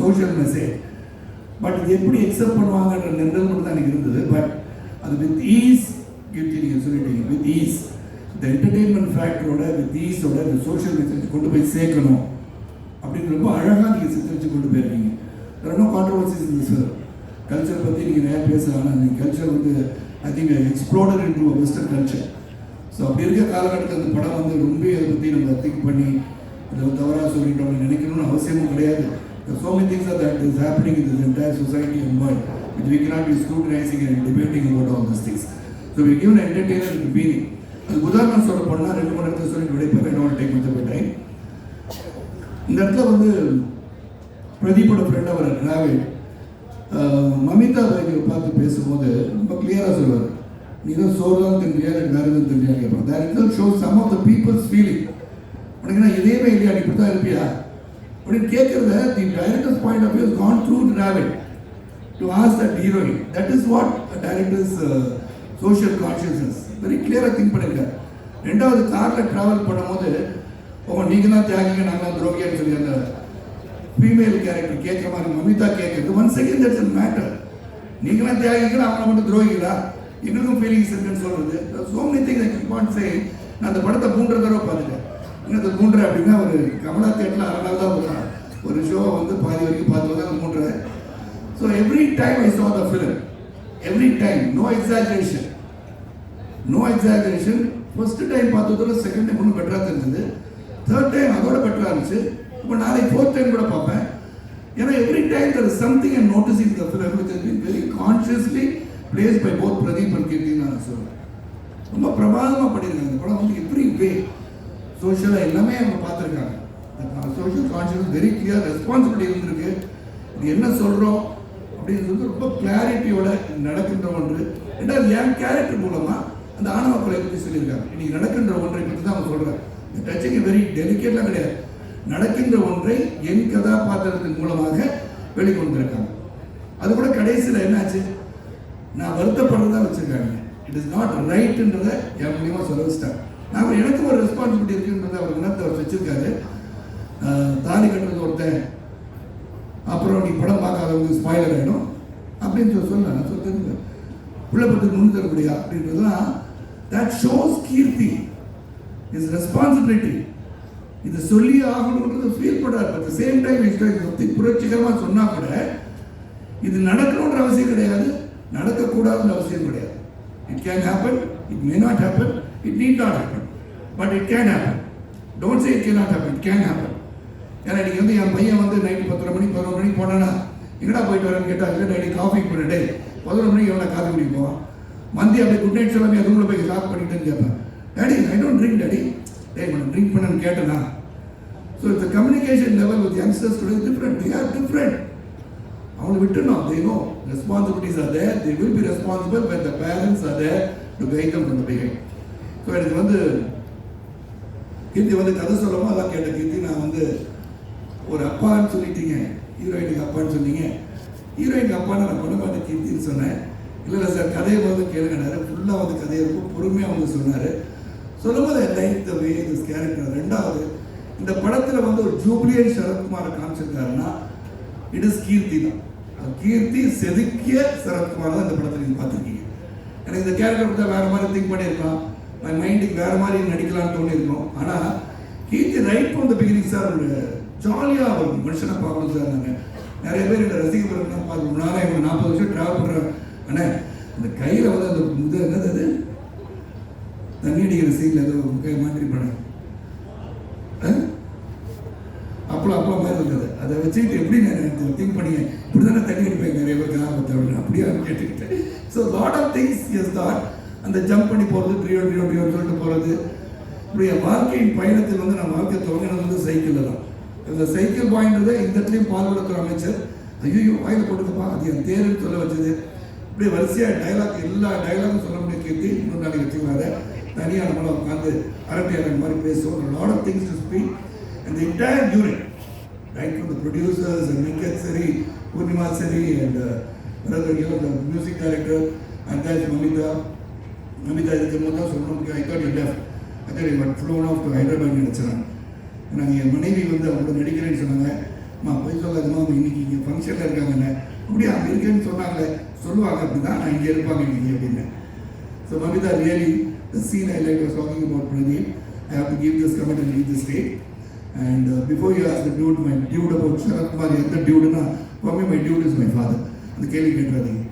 Social message but இது எப்படி accept பண்ணுவாங்கன்ற நின்றல் மட்டும் தான் எனக்கு இருந்தது. பட் அது வித் ஈஸ் கீர்த்தி நீங்கள் சொல்லிட்டீங்க. வித் ஈஸ் இந்த என்டர்டெயின்மெண்ட் ஃபேக்டரோட வித் ஈஸோட இந்த சோஷியல் மெசேஜ் கொண்டு போய் சேர்க்கணும். அப்படின்னு ரொம்ப அழகாக நீங்கள் சித்தரித்து கொண்டு போயிருக்கீங்க. ரொம்ப கான்ட்ரவர்சிஸ் இந்த சார் கல்ச்சர் பற்றி நீங்கள் நிறையா பேசலாம். ஆனால் நீங்கள் கல்ச்சர் வந்து I think explored into western culture so அப்படி இருக்க காலகட்டத்தில் அந்த படம் வந்து ரொம்ப அதை பற்றி நம்ம திங்க் பண்ணி இதை தவறாக சொல்லிட்டோம்னு நினைக்கணும்னு அவசியமும் கிடையாது. There so many things are that is happening in this entire society and world which we cannot be scrutinizing and debating about all these things. So we give an entertainment meaning. அது உதாரணம் சொல்ல போனால் ரெண்டு மணி நேரத்தில் சொல்லி விடைப்பேன் என்னோட time வந்து time இந்த இடத்துல வந்து பிரதீப்போட ஃப்ரெண்ட் அவர் டிராவல் மமிதா பாய்க்கு பார்த்து பேசும்போது ரொம்ப கிளியராக சொல்லுவார். நீ தான் சோறு தான் தெரிஞ்சியா எனக்கு வேறு எதுவும் தெரிஞ்சியா கேட்பான் there it show some of the peoples feeling உனக்கு நான் இதேவே இல்லையா? நீ இப்படி தான் இருப்பியா? அப்படின்னு கேட்கறத the directors point of view gone through travel to as that heroine that is what directors social consciousness very கிளியராக திங்க் பண்ணியிருக்காரு ரெண்டாவது காரில் ட்ராவல் பண்ணும்போது ஓ நீங்கள் தான் தியாகிங்க நாங்கள் துரோகியான்னு சொல்லி அந்த ஃபீமேல் கேரக்டர் கேட்குற மாதிரி மமிதா கேட்குறது one second that's a matter நீங்களாம் தியாகிகள் அவங்க மட்டும் துரோகிகளா? எங்களுக்கும் ஃபீலிங்ஸ் இருக்குன்னு சொல்கிறது so many thing I can't say நான் அந்த படத்தை மூன்று தடவை பார்த்துட்டேன். இன்னும் மூன்று அப்படின்னா ஒரு கமலா தேட்டரில் அரை நாள் தான் போகிறான். ஒரு ஷோ வந்து பாதி வரைக்கும் பார்த்து வந்து மூன்று. So every time I saw the film every time no exaggeration no exaggeration first time பார்த்ததோட second time ஒன்றும் பெட்டராக தெரிஞ்சது. தேர்ட் டைம் அதோட பெட்டராக இருந்துச்சு. இப்போ நாளைக்கு ஃபோர்த் டைம் கூட பார்ப்பேன். ஏன்னா every time there is something and noticing the film which has been very consciously plays by both Pradeep and Keerthi நான் சொல்கிறேன் ரொம்ப பிரமாதமாக பண்ணியிருக்காங்க. இந்த படம் வந்து எவ்ரி வே சோஷியலாக எல்லாமே அவங்க பார்த்துருக்காங்க. Social conscious very clear responsibility இருந்திருக்கு. இது என்ன சொல்கிறோம் அப்படின்றது ரொம்ப கிளாரிட்டியோட நடக்கின்ற ஒன்று. ரெண்டாவது என் கேரக்டர் மூலமாக அந்த ஆணவ கொலை பற்றி சொல்லியிருக்காங்க. இன்னைக்கு நடக்கின்ற ஒன்றை பற்றி தான் அவங்க சொல்கிறேன் இந்த டச்சிங் வெரி டெலிகேட்லாம் கிடையாது. நடக்கின்ற ஒன்றை என் கதாபாத்திரத்தின் மூலமாக வெளிக்கொண்டிருக்காங்க. அது கூட கடைசியில் என்னாச்சு? நான் வருத்தப்படுறதா வச்சுருக்காங்க. இட் இஸ் நாட் ரைட்டுன்றதை என் மூலியமாக சொல்ல வச்சிட்டாங்க. நான் எனக்கு ஒரு ரெஸ்பான்சிபிலிட்டி இருக்குன்றதை அவர் உணர்த்து அவர் வச்சுருக்காரு. தாலி கட்டுறது ஒருத்தன். அப்புறம் நீ படம் பார்க்காதவங்க ஸ்பாயிலர் ஆகிடும் அப்படின்னு சொல்லி சொல்ல நான் சொல்லுங்க பிள்ளை பற்றி முன் அப்படின்றதுலாம் that shows Keerthi. Is responsibility இது சொல்லி ஆகணுன்றது ஃபீல் பண்ணுறாரு அட் சேம் டைம் பற்றி புரட்சிகரமாக சொன்னால் கூட இது நடக்கணுன்ற அவசியம் கிடையாது. நடக்கக்கூடாதுன்ற அவசியம் கிடையாது. It can happen it may not happen it need not happen but it can happen don't say it can not happen it can happen ஏன்னா இன்றைக்கி வந்து என் பையன் வந்து நைட்டு பத்தரை மணி பதினொரு மணிக்கு போனானா எங்கடா போயிட்டு வரேன்னு கேட்டால் இல்லை டேடி காஃபி பண்ணு டே பதினொரு மணிக்கு எவ்வளோ காஃபி குடிப்போம் மந்தி அப்படி குட் நைட் சொல்லாமல் என் ரூமில் போய் ஸ்டாப் பண்ணிட்டேன்னு கேட்பேன். Daddy I don't drink daddy டேய் மேடம் ட்ரிங்க் பண்ணேன்னு கேட்டேனா? ஸோ இந்த communication level with youngsters today different they are different அவங்களை விட்டுணும் they no responsibilities are there they will be responsible by the parents are there to guide them from the begin so எனக்கு வந்து கீர்த்தி வந்து கதை சொல்லவும் அதான் கேட்ட கீர்த்தி. நான் வந்து ஒரு அப்பான்னு சொல்லிட்டீங்க. ஹீரோயினுக்கு அப்பான்னு சொன்னீங்க. ஹீரோயினுக்கு அப்பான்னு நான் கொண்டு மாட்டேன் கீர்த்தின்னு சொன்னேன். இல்லை இல்லை சார் கதையை வந்து கேளுங்கனாரு ஃபுல்லாக வந்து கதையை இருக்கும் பொறுமையாக வந்து சொன்னார். சொல்லும்போது like the way this character ரெண்டாவது இந்த படத்தில் வந்து ஒரு ஜூப்ளியன் சரத்குமாரை காமிச்சிருக்காருன்னா இட் இஸ் கீர்த்தி தான். கீர்த்தி செதுக்கிய சரத்குமார் தான் இந்த படத்தில் நீங்கள் பார்த்துருக்கீங்க. எனக்கு இந்த கேரக்டர் கொடுத்தா வேறு மாதிரி திங்க் பண்ணியிருக்கலாம். மை மைண்டுக்கு வேறு மாதிரி நடிக்கலாம்னு தோணியிருக்கோம். ஆனால் Keerthi right from the beginning sir ஒரு ஜாலியாக இருக்கும். மனுஷனை பார்க்கணும் சார் நாங்கள் நிறைய பேர் இந்த ரசிக பிறகு பார்க்கணும் நானே இவங்க நாற்பது வருஷம் ட்ராவல் பண்ணுறேன் அண்ணே அந்த கையில் வந்து அந்த இது என்னது அது? தண்ணி அடிக்கிற சீனில் ஏதோ கை மாற்றி பண்ணேன் அப்பளம் அப்பளம் மாதிரி இருந்தது அதை வச்சுக்கிட்டு எப்படி நான் திங்க் பண்ணி இப்படி தானே தண்ணி அடிப்பேன் நிறைய பேர் கிராமத்தை அப்படின்னு அப்படியே கேட்டுக்கிட்டேன் so lot of things as thought அந்த ஜம்ப் பண்ணி போகிறது ட்ரியோ ட்ரியோ ட்ரியோன்னு சொல்லிட்டு போகிறது இப்படி என் வாழ்க்கையின் பயணத்தில் வந்து நான் வாழ்க்கை தொடங்கினது வந்து சைக்கிளில் தான். இந்த சைக்கிள் பாயின்றதை இந்த இடத்துலையும் பால்வளத்துறை அமைச்சர். ஐயோ வாயில் போட்டுக்கப்பா. அது என் தேர்ன்னு சொல்ல வச்சது. இப்படி வரிசையாக டைலாக் எல்லா டைலாகும் சொல்ல முடிய கேட்டு இன்னொரு நாளைக்கு வச்சுக்கிறாரு தனியாக நம்மள உட்காந்து அரட்டையாளர் மாதிரி பேசுவோம். Lot of things to speak and entire unit right from the producers producers சரி பூர்ணிமா சரி and Seri and uh, Mamitha you know, the music director, and that's Mamita. இதுக்கு முதல்ல சொல்லணும். I thought you left I thought you flown off to Hyderabad நினச்சேன். நாங்கள் என் மனைவி வந்து அவங்க நடிக்கிறேன்னு சொன்னாங்க. அம்மா போய் சொல்லாதம்மா அவங்க இன்னைக்கு இங்கே ஃபங்க்ஷனில் இருக்காங்கல்ல அப்படியே அவங்க இருக்கேன்னு சொன்னாங்களே. சொல்லுவாங்க அப்படிதான் நான் இங்கே இருப்பாங்க இன்னைக்கு அப்படின்னு. So Mamitha really the scene I like was talking about Pradeep I have to give this comment and leave this day and before you as the dude my dude about Sarathkumar எந்த டியூடுனா for me my dude is my father அந்த கேள்வி கேட்டுறாதீங்க.